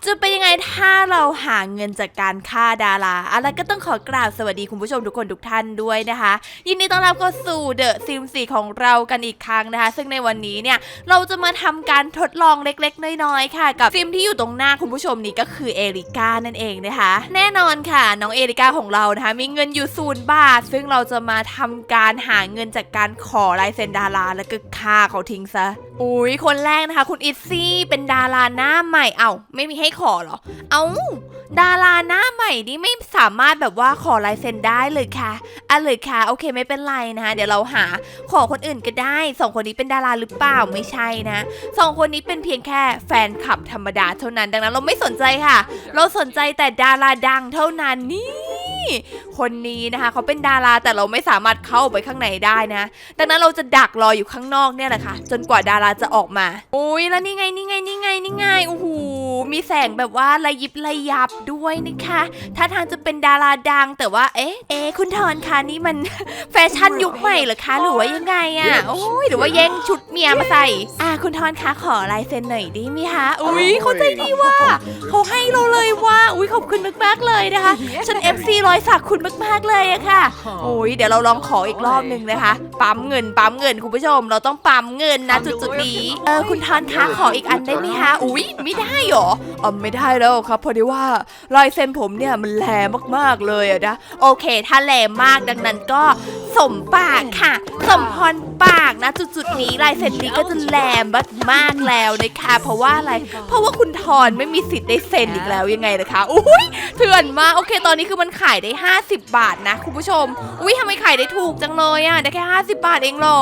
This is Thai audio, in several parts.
这辈。 ถ้าเราหาเงินจากการฆ่าดาราอะไรก็ต้องขอกราบสวัสดีคุณผู้ชมทุกคนทุกท่านด้วยนะคะ ยินดีต้อนรับเข้าสู่เดอะซิมสีของเรากันอีกครั้งนะคะ ซึ่งในวันนี้เนี่ยเราจะมาทำการทดลองเล็กๆ น้อยๆค่ะ กับซิมที่อยู่ตรงหน้าคุณผู้ชมนี่ก็คือเอริก้านั่นเองนะคะ แน่นอนค่ะ น้องเอริก้าของเรานะคะมีเงินอยู่ศูนย์บาท ซึ่งเราจะมาทำการหาเงินจากการขอลายเซ็นดาราแล้วก็ฆ่าเขาทิ้งซะอุ้ยคนแรกนะคะ คุณอิซซี่เป็นดาราหน้าใหม่เอ้าไม่มีให้ขอหรอเอ้าดาราหน้าใหม่นี่ไม่สามารถแบบว่าขอลายเซ็นได้เลยค่ะอะเลยค่ะ โอเคไม่เป็นไรนะคะเดี๋ยวเราหาขอคนอื่นก็ได้สองคนนี้เป็นดาราหรือเปล่าไม่ใช่นะสองคนนี้เป็นเพียงแค่แฟนคลับธรรมดาเท่านั้นดังนั้นเราไม่สนใจค่ะ เราสนใจแต่ดาราดังเท่านั้นนี่คนนี้นะคะ เขาเป็นดาราแต่เราไม่สามารถเข้าไปข้างในได้นะ ดังนั้นเราจะดักรออยู่ข้างนอกเนี่ยแหละค่ะ จนกว่าดาราจะออกมา โอ้ยแล้วนี่ไงนี่ไงนี่ไงนี่ไงโอ้โห มีแสงแบบว่าระยิบระยับด้วยนะคะถ้าทางจะเป็นดาราดังแต่ว่า เอ๊ะ เอ๊ะคุณทอนคะนี่มัน แฟชั่นยุคใหม่เหรอคะหรือว่ายังไงอะ่ะ โอ้ยหรือว่าแย่งชุดเมียมาใส่ อ่าคุณทอนคะขอลายเซ็นหน่อยได้ไหมคะ อุ้ยเขาใจดีว่าเขาให้เราเลยว่า อุ้ยขอบคุณมากๆเลยนะคะ ฉัน FC รอยสักคุณมากๆเลยอะค่ะ โอ้ยเดี๋ยวเราลองขออีกรอบหนึ่งนะคะ ปั๊มเงิน ปั๊มเงินคุณผู้ชม เราต้องปั๊มเงินนะจุดจุดๆนี้ เออคุณทอนคะขออีกอันได้ไหมคะ อุ้ยไม่ได้หรออ๋อไม่ได้แล้วครับพอดีว่าลายเส้นผมเนี่ยมันแหลมากๆเลยอะนะโอเค ถ้าแหลมมากดังนั้นก็สมปากค่ะ สมพร ปากนะ จุดๆนี้ลายเซ็นนี้ก็จะแหลมมากๆแล้วนะคะเพราะว่าอะไร เพราะว่าคุณทอนไม่มีสิทธิ์ได้เซ็นอีกแล้วยังไงนะคะอุ้ยเถื่อนมากโอเค ตอนนี้คือมันขายได้ 50 บาทนะ คุณผู้ชมอุ้ยทำไมขายได้ถูกจังเลยอะ่ะได้แค่ 50 บาทเองหรอ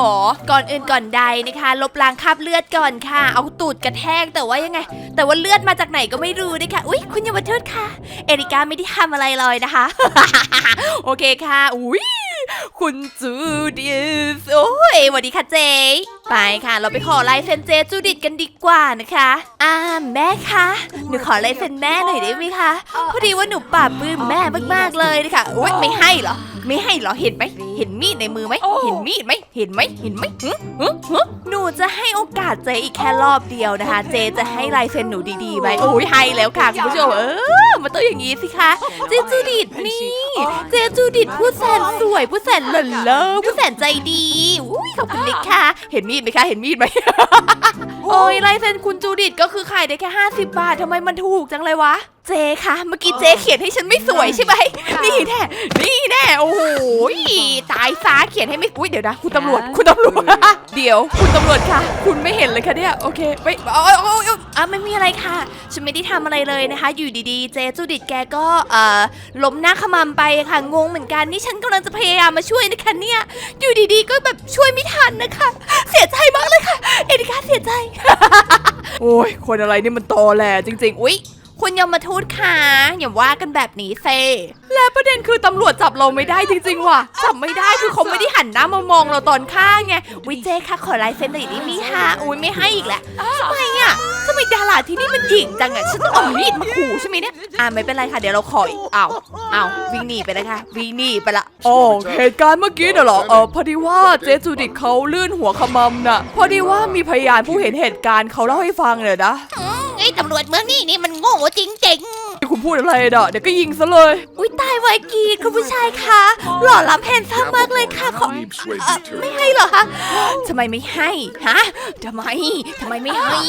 ก่อนอื่นก่อนใดนะคะ ลบล้างคราบเลือดก่อนค่ะ เอาตูดกระแทกแต่ว่ายังไง แต่ว่าเลือดมาจากไหนก็ไม่รู้นะคะอุ้ยคุณยมทูตค่ะ เอริกาไม่ได้ทำอะไรเลยนะคะ โอเคค่ะอุ้ยคุณจูดิสโอ้ยสวัสดีค่ะเจ๊ไปค่ะ เราไปขอลายเซ็นเจจูดิตกันดีกว่านะคะอ่าแม่คะหนูขอลายเซ็นแม่หน่อยได้ไหมคะพอดีว่าหนูปราบปลื้มแม่มากๆเลยนะคะอุ้ยไม่ให้เหรอ ไม่ให้เหรอเห็นไหมเห็นมีดในมือไหมเห็นมีดไหมเห็นไหมเห็นไหมหึหึหึหนูจะให้โอกาสเจอีกแค่รอบเดียวนะคะ เจจะให้ลายเซ็นหนูดีๆไหมโอ้ยให้แล้วค่ะคุณผู้ชมเออมันต้องอย่างนี้สิคะเจจูดิตนี่เจจูดิตผู้แสนสวยผู้แสนหล่อเลอผู้แสนใจดีอุ้ยขอบคุณเลยค่ะ เห็นมีดไหมคะเห็นมีดไหมโอ้ยลายเซ็นคุณจูดิตก็คือขายได้แค่ 50 บาททำไมมันถูกจังเลยวะ เจคะเมื่อกี้เจเขียนให้ฉันไม่สวยใช่ไหมนี่แน่นี่แน่โอ้โหตายซาเขียนให้ไม่อุ้ยเดี๋ยวนะคุณตำรวจคุณตำรวจเดี๋ยว คุณตำรวจค่ะ คุณไม่เห็นเลยค่ะเนี่ยโอเคไม่เอาเอาเอาเอาอะไม่มีอะไรค่ะฉันไม่ได้ทำอะไรเลยนะคะ อยู่ดีๆ เจจูดิตแกก็เอ่อล้มหน้าขมำไปค่ะงงเหมือนกันนี่ฉันกำลังจะพยายามมาช่วยนะคะเนี่ยอยู่ดีๆ ก็แบบช่วยไม่ทันนะคะ เสียใจมากเลยค่ะ เอริกาเสียใจโอ้ยคนอะไรนี่มันตอแหลจริง ๆ อุ๊ย คุณยมมาทูตค่ะอย่าว่ากันแบบนี้เซ และประเด็นคือตำรวจจับเราไม่ได้จริง ๆ ว่ะ จับไม่ได้คือเขาไม่ได้หันหน้ามามองเราตอนฆ่าไงวิเจค่ะขอลายเซ็นหน่อยได้ไหมคะอุ้ยไม่ให้อีกแหละทำไมอะทำไมดาราที่นี่มันหยิ่งจังอะฉันต้องเอามีดมาขู่ใช่ไหมเนี่ยอ่าไม่เป็นไรค่ะเดี๋ยวเราขออีกอ้าวอ้าววิ่งหนีไปแล้วค่ะวิ่งหนีไปละอ๋อเหตุการณ์เมื่อกี้น่ะเหรอเออพอดีว่าเจ๊จูดิตเขาลื่นหัวขมำน่ะพอดีว่ามีพยานผู้เห็นเหตุการณ์เขาเล่าให้ฟังเลยนะไอ้ตำรวจเมืองนี่นี่มันโง่ จริงคุณพูดอะไรน่ะเดี๋ยวก็ยิงซะเลยๆอุ้ยตายไวกีดคุณผู้ชายคะหล่อล้ำแพนซ้ำมากเลยค่ะขอ Leave Sway เอ่อ return. ไม่ให้เหรอคะทำไมไม่ให้ฮะทำไมทำไมไม่ให้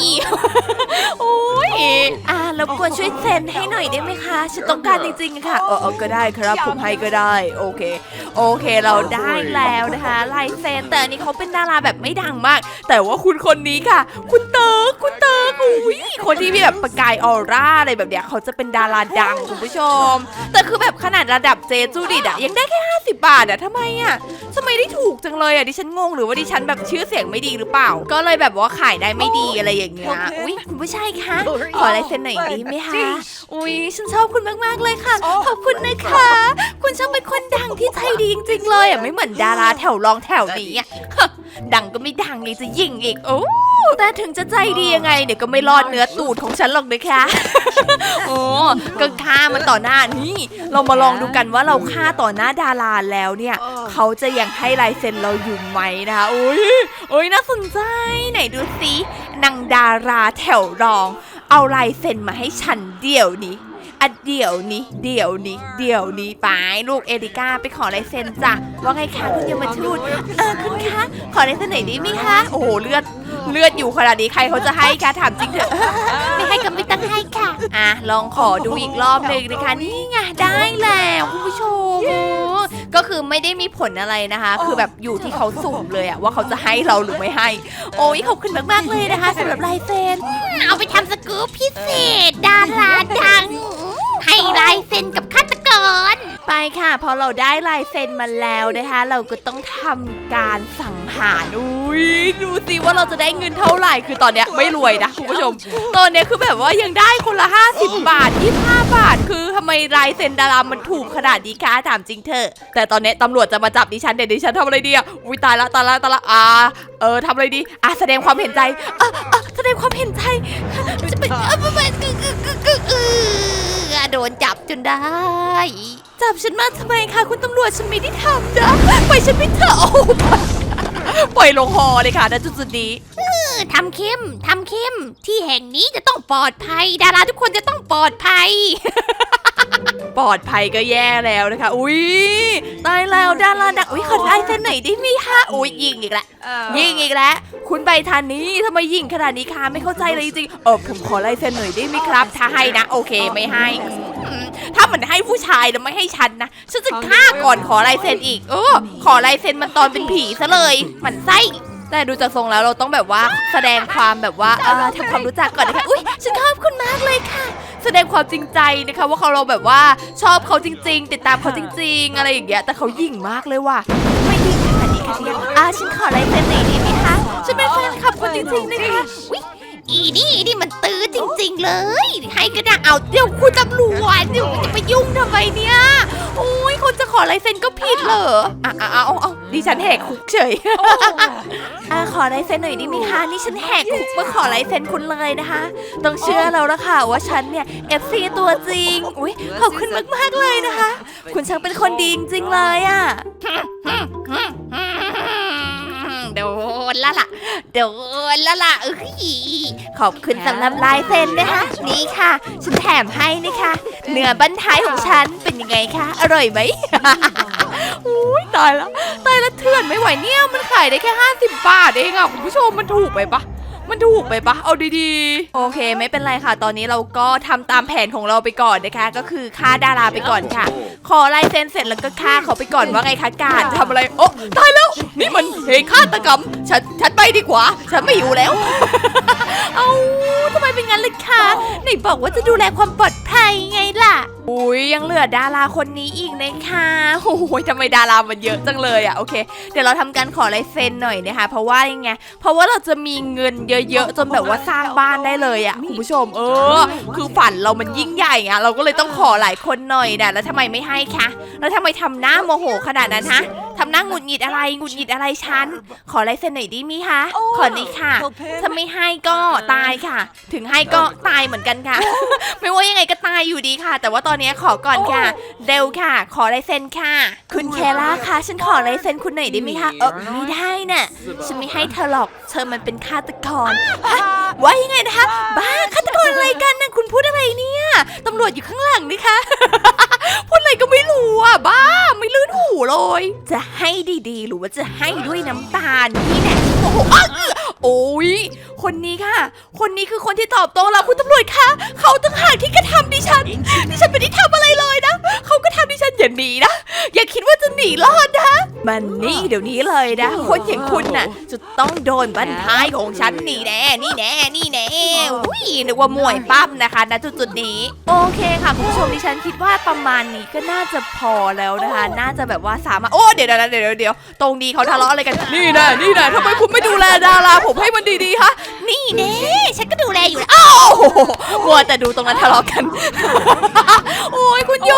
โอ้ยอ่ารบกวนช่วยเซ็นให้หน่อยได้ไหมคะฉันต้องการจริงๆค่ะเออเออก็ได้ครับผมให้ก็ได้ โอเค โอเคเราได้แล้วนะคะลายเซ็นแต่อันนี้เขาเป็นดาราแบบไม่ดังมาก แต่ว่าคุณคนนี้ค่ะ คุณเติร์กคุณเติร์กอุ้ย คนที่มีแบบประกายออร่าอะไรแบบเนี้ยเขาจะเป็นดาราดังคุณผู้ชม แต่คือแบบขนาดระดับเจจูดิตอะยังได้แค่ 50 บาทอะทำไมอะทำไมได้ถูกจังเลยอะดิฉันงงหรือว่าดิฉันแบบชื่อเสียงไม่ดีหรือเปล่า ก็เลยแบบว่าขายได้ไม่ดีอะไรอย่างเงี้ยอุ้ยคุณผู้ชายคะขอลายเซ็นหน่อยดีไหมคะอุ้ยฉันชอบคุณมากๆเลยค่ะ ขอบคุณนะคะ คุณช่างเป็นคนดังที่ใจดีจริงๆเลยอะไม่เหมือนดาราแถวรองแถวนี้อะฮะดังก็ไม่ดังเลยจะยิงอีกโอ้ แต่ถึงจะใจดียังไงเนี่ยก็ไม่รอดเนื้อตูดของฉันหรอกนะคะโอ้ก็ฆ่ามันต่อหน้านี่ เรามาลองดูกันว่าเราฆ่าต่อหน้าดาราแล้วเนี่ย เขาจะยังให้ลายเซ็นเราอยู่ไหมนะคะอุ้ยอุ้ยน่าสนใจไหนดูสินางดาราแถวรอง เอาลายเซ็นมาให้ฉันเดี๋ยวนี้อะเดี๋ยวนี้เดี๋ยวนี้เดี๋ยวนี้ไปลูกเอริก้าไปขอลายเซ็นจ้ะว่าไงคะคุณยมทูตเออคุณคะขอลายเซ็นหน่อยได้ไหมคะโอ้โหเลือด เลือดอยู่ขนาดนี้ใครเขาจะให้คะถามจริงเถอะ ไม่ให้ก็ไม่ต้องให้ค่ะ อะลองขอดูอีกรอบหนึ่งนะคะ นี่ไงได้แล้วคุณผู้ชม ก็คือไม่ได้มีผลอะไรนะคะ คือแบบอยู่ที่เขาสุ่มเลยอะว่าเขาจะให้เราหรือไม่ให้ โอ้ยขอบคุณมากๆเลยนะคะสำหรับลายเซ็น เอาไปทำสกู๊ปพิเศษ ดาราดัง ให้ลายเซ็นกับฆาตกร ไปค่ะ พอเราได้ลายเซ็นมาแล้วนะคะ เราก็ต้องทำการสังหารอุ้ยดูสิว่าเราจะได้เงินเท่าไหร่คือตอนเนี้ยไม่รวยนะคุณผู้ชม ตอนเนี้ยคือแบบว่ายังได้คนละ 50 บาท 25 บาท คือทำไมลายเซ็นดารามันถูกขนาดนี้คะถามจริงเถอะแต่ตอนเนี้ยตำรวจจะมาจับดิฉันเดี๋ยวดิฉันทำอะไรดีอะอุ้ยตายละตายละตายละอ่าเออทำอะไรดีอะแสดงความเห็นใจอะอะแสดงความเห็นใจจะเป็นเออเออเออเออ เออเออเออโดนจับจนได้ จับฉันมาทำไมคะคุณตำรวจฉันไม่ได้ทำนะปล่อยฉันไปเถอะโอ้ปล่อยปล่อยลงคอเลยค่ะณจุดๆนี้เออทำเข้มทำเข้ม ที่แห่งนี้จะต้องปลอดภัย ดาราทุกคนจะต้องปลอดภัย ปลอดภัยก็แย่แล้วนะคะ อุ้ยตายแล้วดาราดังอุ้ยขอลายเส้นไหนอยได้ไหมคะอุ้ยยิงอีกแล้วยิงอีกแล้วคุณใบทันนี้ทำไมยิงขนาดนี้คะไม่เข้าใจเลยจริงๆเออผมขอลายเส้นหน่อยได้ไหมครับ ถ้าให้นะ โอเคไม่ให้อืมถ้ามันให้ผู้ชายแล้วไม่ให้ฉันนะฉันจะฆ่าก่อนขอลายเซ็นอีกเออขอลายเซ็นมันตอนเป็นผีซะเลยหมันไส้แต่ดูจากทรงแล้วเราต้องแบบว่าแสดงความแบบว่าเออทำความรู้จักก่อนนะคะอุ้ยฉันขอบคุณมากเลยค่ะ แสดงความจริงใจนะคะว่าเขาเราแบบว่าชอบเขาจริง ๆ ติดตามเขาจริง ๆ อะไรอย่างเงี้ยแต่เขายิ่งมากเลยว่ะไม่ยิ่งขนาดนี้ค่ะเนี่ยอ่าฉันขอลายเซ็นหน่อยได้ไหมคะฉันเป็นแฟนคลับคุณจริงๆนะคะ อีนี่นี่มันตื้อจริง ๆ เลย ให้ก็ได้เอาเดี๋ยวคุณตำรวจเดี๋ยวจะไปยุ่งทำไมเนี่ยโอ้ยคนจะขอลายเซ็นก็ผิดเหรออะอะเอาเอาเอาดิฉันแหกคุกเฉยอะขอลายเซ็นหน่อยได้ไหมคะนี่ฉันแหกคุกมาขอลายเซ็นคุณเลยนะคะ ต้องเชื่อเราละค่ะว่าฉันเนี่ย FC ตัวจริงอุ้ยขอบคุณมากๆเลยนะคะ คุณช่างเป็นคนดีจริงๆเลยอะ โดนละล่ะ โดนละล่ะเอ้ยขอบคุณสำหรับลายเซ็นนะคะ นี่ค่ะ ฉันแถมให้นะคะ เนื้อบั้นท้ายของฉันเป็นยังไงคะ อร่อยไหม อุ้ยตายแล้ว ตายแล้วเถื่อนไม่ไหวเนี่ย มันขายได้แค่ 50 บาทเองอะ คุณผู้ชมมันถูกไปปะ มันถูกไปปะเอาดีๆ โอเค ไม่เป็นไรค่ะ ตอนนี้เราก็ทำตามแผนของเราไปก่อนนะคะ ก็คือฆ่าดาราไปก่อนค่ะ ขอลายเซ็นเสร็จแล้วก็ฆ่าเขาไปก่อนว่าไงคะการทำอะไรโอ้ตายแล้ว นี่มันเหตุฆาตกรรม ฉันฉันไปดีกว่า ฉันไม่อยู่แล้ว เอา ไหนบอกว่าจะดูแลความปลอดภัยไงล่ะ อุ้ยยังเหลือดาราคนนี้อีกนะคะโอ้ยทำไมดารามันเยอะจังเลยอะโอเค เดี๋ยวเราทำการขอลายเซ็นหน่อยนะคะ เพราะว่ายังไง เพราะว่าเราจะมีเงินเยอะๆจนแบบว่าสร้างบ้านได้เลยอะคุณผู้ชม เออ คือฝันเรามันยิ่งใหญ่อะเราก็เลยต้องขอหลายคนหน่อยนะแล้วทำไมไม่ให้คะ แล้วทำไมทำหน้าโมโหขนาดนั้นฮะ ทำหน้าหงุดหงิดอะไรหงุดหงิดอะไรฉัน ขอลายเซ็นหน่อยได้ไหมยคะขอหน่อยค่ะ ถ้าไม่ให้ก็ตายค่ะ ถึงให้ก็ตายเหมือนกันค่ะ ไม่ว่ายังไงก็ตายอยู่ดีค่ะ แต่ว่าตอนนี้ขอก่อนค่ะเร็วค่ะ ขอลายเซ็นค่ะ คุณเคล่าคะฉันขอลายเซ็นคุณหน่อยได้ไหมคะเออไม่ได้น่ะฉันไม่ให้เธอหรอกเธอมันเป็นฆาตกรฮะว่ายังไงนะคะ บ้าฆาตกรอะไรกันนะคุณพูดอะไรเนี่ยตำรวจอยู่ข้างหลังนี่คะ พูดอะไรก็ไม่รู้อะบ้าไม่ลื่นหูเลย จะให้ดีๆ หรือว่าจะให้ด้วยน้ำตาลนี่แน่โอ้โหอ๊ะโอ้ยคนนี้ค่ะ คนนี้คือคนที่ตอบโต้เราคุณตำรวจคะเขาตั้งหากที่กระทำดิฉันดิฉันไม่ได้ทำอะไรเลย อย่าหนีนะ อย่าคิดว่าจะหนีรอดนะ มันนี่เดี๋ยวนี้เลยนะ คนอย่างคุณน่ะ จะต้องโดนบันท้ายของฉันนี่แน่นี่แน่นี่แน่อุ้ยนึกว่ามวยปั้มนะคะณจุดๆนี้ โอเคค่ะคุณผู้ชมดิฉันคิดว่าประมาณนี้ก็น่าจะพอแล้วนะคะ น่าจะแบบว่าสามารถโอ้เดี๋ยวเดี๋ยวเดี๋ยวเดี๋ยวตรงนี้เขาทะเลาะอะไรกัน นี่แน่นี่แน่ทำไมคุณไม่ดูแลดาราผมให้มันดีๆฮะ นี่แน่ฉันก็ดูแลอยู่แล้วอ้าวมัวแต่ดูตรงนั้นทะเลาะกัน โอ้ยคุณโย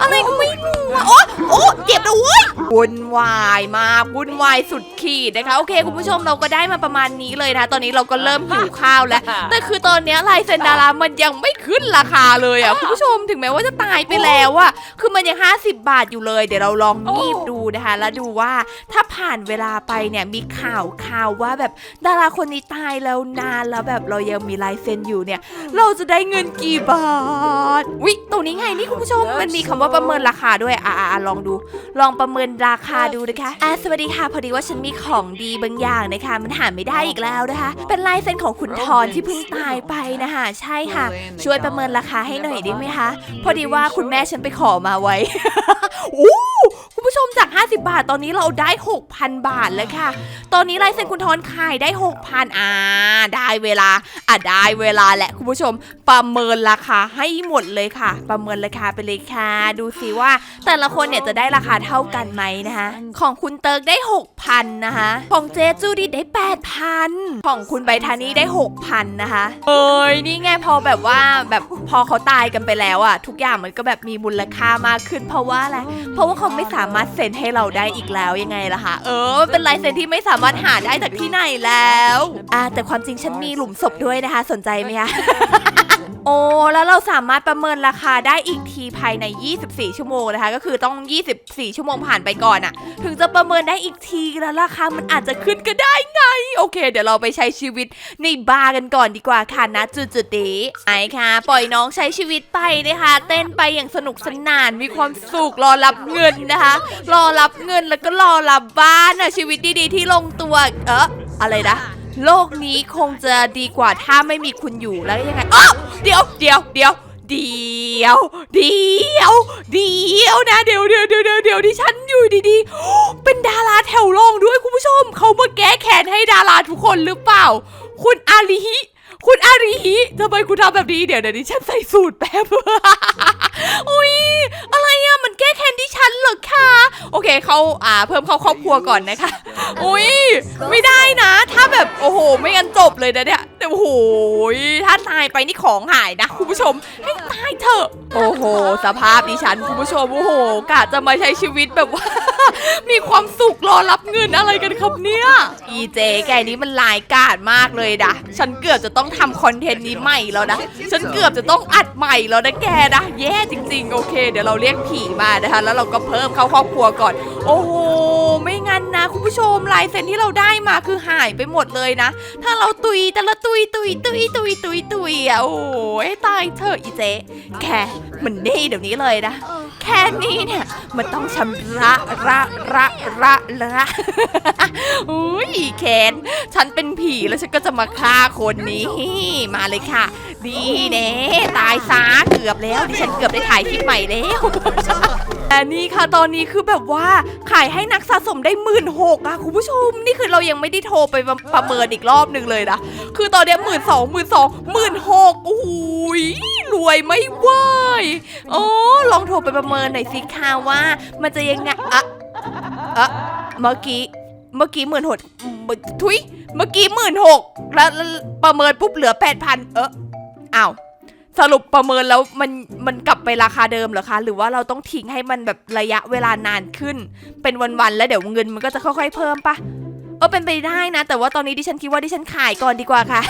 อะไรก็ไม่รู้อะโอ้โอ้เจ็บนะเว้ยวุ่นวายมากวุ่นวายสุดขีดนะคะ โอเค คุณผู้ชมเราก็ได้มาประมาณนี้เลยนะตอนนี้เราก็เริ่มหิวข้าวแล้ว แต่คือตอนเนี้ยลายเซ็นดารามันยังไม่ขึ้นราคาเลยอะคุณผู้ชมถึงแม้ว่าจะตายไปแล้วอะคือมันยัง 50 บาทอยู่เลย เดี๋ยวเราลองงีบดูนะคะ แล้วดูว่าถ้าผ่านเวลาไปเนี่ยมีข่าวข่าวว่าแบบดาราคนนี้ตายแล้วนานแล้วแบบเรายังมีลายเซ็นอยู่เนี่ย เราจะได้เงินกี่บาทวิตรงนี้ไงนี่คุณผู้ชมมันมีคำว่าประเมินราคาด้วยอะอะอะลองดู ลองประเมินราคาดูนะคะอะสวัสดีค่ะพอดีว่าฉันมีของดีบางอย่างนะคะ มันหาไม่ได้อีกแล้วนะคะ เป็นลายเซ็นของคุณทอนที่เพิ่งตายไปนะคะใช่ค่ะ ช่วยประเมินราคาให้หน่อยได้ไหมคะ พอดีว่าคุณแม่ฉันไปขอมาไว้อู้คุณ ผู้ชมจาก 50 บาทตอนนี้เราได้ 6,000 บาทแล้วค่ะ ตอนนี้ลายเซ็นคุณทอนขายได้ 6,000 อ่า ได้เวลา อะได้เวลาแหละคุณผู้ชม ประเมินราคาให้หมดเลยค่ะ ประเมินราคาไปเลยค่ะ ดูสิว่า แต่ละคนเนี่ยจะได้ราคาเท่ากันไหมนะคะ ของคุณเติร์กได้ 6,000 นะคะ ของเจจูดิได้ 8,000 ของคุณใบทานี่ได้ 6,000 นะคะ เอ้ยนี่ไงพอแบบว่าแบบพอเขาตายกันไปแล้วอะทุกอย่างมันก็แบบมีมูลค่ามากขึ้นเพราะว่าอะไร เพราะว่าเขาไม่สามารถเซ็นให้เราได้อีกแล้วยังไงล่ะคะเออ เป็นลายเซ็นที่ไม่สามารถหาได้จากที่ไหนแล้วอ่าแต่ความจริงฉันมีหลุมศพด้วยนะคะ สนใจไหมคะ โอ้แล้วเราสามารถประเมินราคาได้อีกทีภายใน 24 ชั่วโมงนะคะ ก็คือต้อง 24 ชั่วโมงผ่านไปก่อนอะถึงจะประเมินได้อีกทีแล้วราคามันอาจจะขึ้นก็ได้ไง โอเค เดี๋ยวเราไปใช้ชีวิตในบาร์กันก่อนดีกว่าค่ะนะจุดจุดๆนี้ไอ้ค่ะ ปล่อยน้องใช้ชีวิตไปนะคะ เต้นไปอย่างสนุกสนานมีความสุขรอรับเงินนะคะ รอรับเงินแล้วก็รอรับบ้านอะชีวิตดีๆที่ลงตัวเอออะไรนะ โลกนี้คงจะดีกว่าถ้าไม่มีคุณอยู่แล้วยังไงอ๋อเดี๋ยวเดี๋ยวเดี๋ยวเดี๋ยวเดี๋ยวเดี๋ยวนะเดี๋ยวเดี๋ยวเดี๋ยวเดี๋ยวเดี๋ยวที่ฉันอยู่ดีๆ เป็นดาราแถวรองด้วยคุณผู้ชม เขามาแก้แค้นให้ดาราทุกคนหรือเปล่า คุณอาลีฮิ คุณอาริฮิทำไมคุณทำแบบนี้เดี๋ยวเดี๋ยวดิฉันใส่สูตรแป๊บ อุ้ยอะไรอะมันแก้แค้นที่ฉันเหรอคะโอเคเขาอ่า เพิ่มเข้าครอบครัวก่อนนะคะ อุ้ยไม่ได้นะ ถ้าแบบโอ้โห ไม่งั้นจบเลยนะเนี่ยแต่โอ้โหถ้าตายไปนี่ของหายนะคุณผู้ชมให้ตายเถอะโอ้โห สภาพดิฉันคุณผู้ชมโอ้โหกะจะมาใช้ชีวิตแบบว่า มีความสุขรอรับเงินอะไรกันครับเนี่ยอีเจแกนี้มันลายกาดมากเลยนะฉันเกือบจะต้องทำคอนเทนต์นี้ใหม่แล้วนะ ฉันเกือบจะต้องอัดใหม่แล้วนะแกนะ แย่จริง ๆ โอเค เดี๋ยวเราเรียกผีมานะคะ แล้วเราก็เพิ่มเข้าครอบครัวก่อน โอ้โห ไม่งั้นนะ คุณผู้ชมลายเซ็นที่เราได้มาคือหายไปหมดเลยนะ ถ้าเราตุยแต่ละตุยตุยตุยตุยตุยตุยอะโอ้ยตายเถอะอีเจ๊แค่มันนี่เดี๋ยวนี้เลยนะ แค่นี้เนี่ย มันต้องชำระระระระระอุ้ยแคนฉันเป็นผีแล้วฉันก็จะมาฆ่าคนนี้มาเลยค่ะ ดีเน่ตายซะเกือบแล้วดิฉันเกือบได้ถ่ายคลิปใหม่แล้วแต่นี่ค่ะตอนนี้คือแบบว่าขายให้นักสะสมได้หมื่นหกอะคุณผู้ชม นี่คือเรายังไม่ได้โทรไปประเมินอีกรอบหนึ่งเลยนะคือตอนนี้หมื่นสองหมื่นสองหมื่นหกโอ้ยรวยไม่ไหวโอ้ลองโทรไปประเมินหน่อยสิคะว่า มันจะยังไงอะอะเมื่อกี้เมื่อกี้หมื่นหกทุยเมื่อกี้หมื่นหกแล้วประเมินปุ๊บเหลือแปดพันเอออ้าวสรุปประเมินแล้วมันมันกลับไปราคาเดิมเหรอคะ หรือว่าเราต้องทิ้งให้มันแบบระยะเวลานานขึ้น เป็นวันๆแล้วเดี๋ยวเงินมันก็จะค่อยๆเพิ่มปะ อเป็นไปได้นะ แต่ว่าตอนนี้ดิฉันคิดว่าดิฉันขายก่อนดีกว่าค่ะ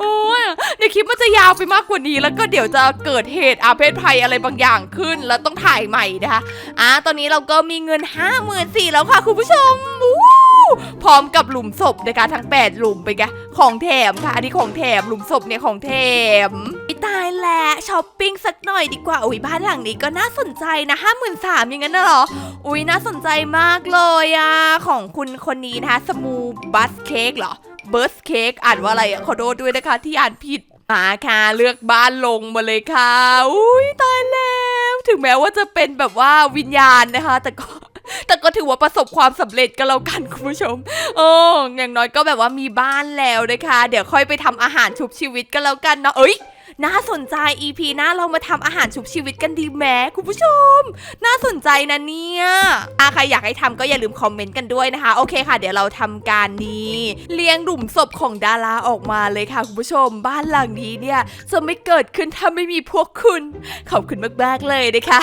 โอ้ยเดี๋ยวคลิปมันจะยาวไปมากกว่านี้ แล้วก็เดี๋ยวจะเกิดเหตุอาเพศภัยอะไรบางอย่างขึ้น แล้วต้องถ่ายใหม่นะคะอะตอนนี้เราก็มีเงินห้าหมื่นสี่แล้วค่ะคุณผู้ชมวู้พร้อมกับหลุมศพนะคะทั้ง 8 หลุมไปนไงของแถมค่ะ อันนี้ของแถมหลุมศพเนี่ยของแถม ตายแล้วช้อปปิ้งสักหน่อยดีกว่าอุ้ยบ้านหลังนี้ก็น่าสนใจนะห้าหมื่นสามอย่างนั้นนะเหรอ อุ้ยน่าสนใจมากเลยอะของคุณคนนี้นะคะสมูบัสเค้กเหรอเบิร์สเค้กอ่านว่าอะไรอะขอโทษด้วยนะคะที่อ่านผิดมาค่ะเลือกบ้านลงมาเลยค่ะ อุ้ยตายแล้ว ถึงแม้ว่าจะเป็นแบบว่าวิญญาณนะคะ แต่ก็แต่ก็ถือว่าประสบความสำเร็จกันแล้วกันคุณผู้ชม โอ้อย่างน้อยก็แบบว่ามีบ้านแล้วนะคะ เดี๋ยวค่อยไปทำอาหารชุบชีวิตกันแล้วกันเนาะเอ้ย น่าสนใจ EP หน้าเรามาทำอาหารชุบชีวิตกันดีแม้คุณผู้ชม น่าสนใจนะเนี่ยอาใครอยากให้ทำก็อย่าลืมคอมเมนต์กันด้วยนะคะ โอเคค่ะ เดี๋ยวเราทำการนี้เลี้ยงหลุมศพของดาราออกมาเลยค่ะคุณผู้ชม บ้านหลังนี้เนี่ยจะไม่เกิดขึ้นถ้าไม่มีพวกคุณ ขอบคุณมากๆเลยนะคะ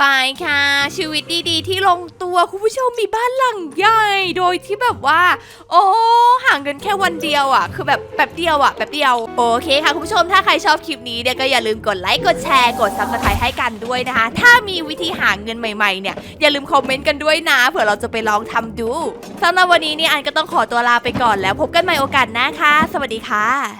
ไปค่ะ ชีวิตดีๆ ที่ลงตัวคุณผู้ชมมีบ้านหลังใหญ่โดยที่แบบว่า โอ้ห่างกันแค่วันเดียวอะ คือแบบแบบเดียวอะแบบเดียว โอเคค่ะคุณผู้ชมถ้าใครชอบคลิปนี้เนี่ยก็อย่าลืมกดไลค์กดแชร์กดซับสไครต์ให้กันด้วยนะคะ ถ้ามีวิธีหาเงินใหม่ๆเนี่ยอย่าลืมคอมเมนต์กันด้วยนะเผื่อเราจะไปลองทำดูสำหรับวันนี้เนี่ยอันก็ต้องขอตัวลาไปก่อนแล้ว พบกันใหม่โอกาสหน้าค่ะสวัสดีค่ะ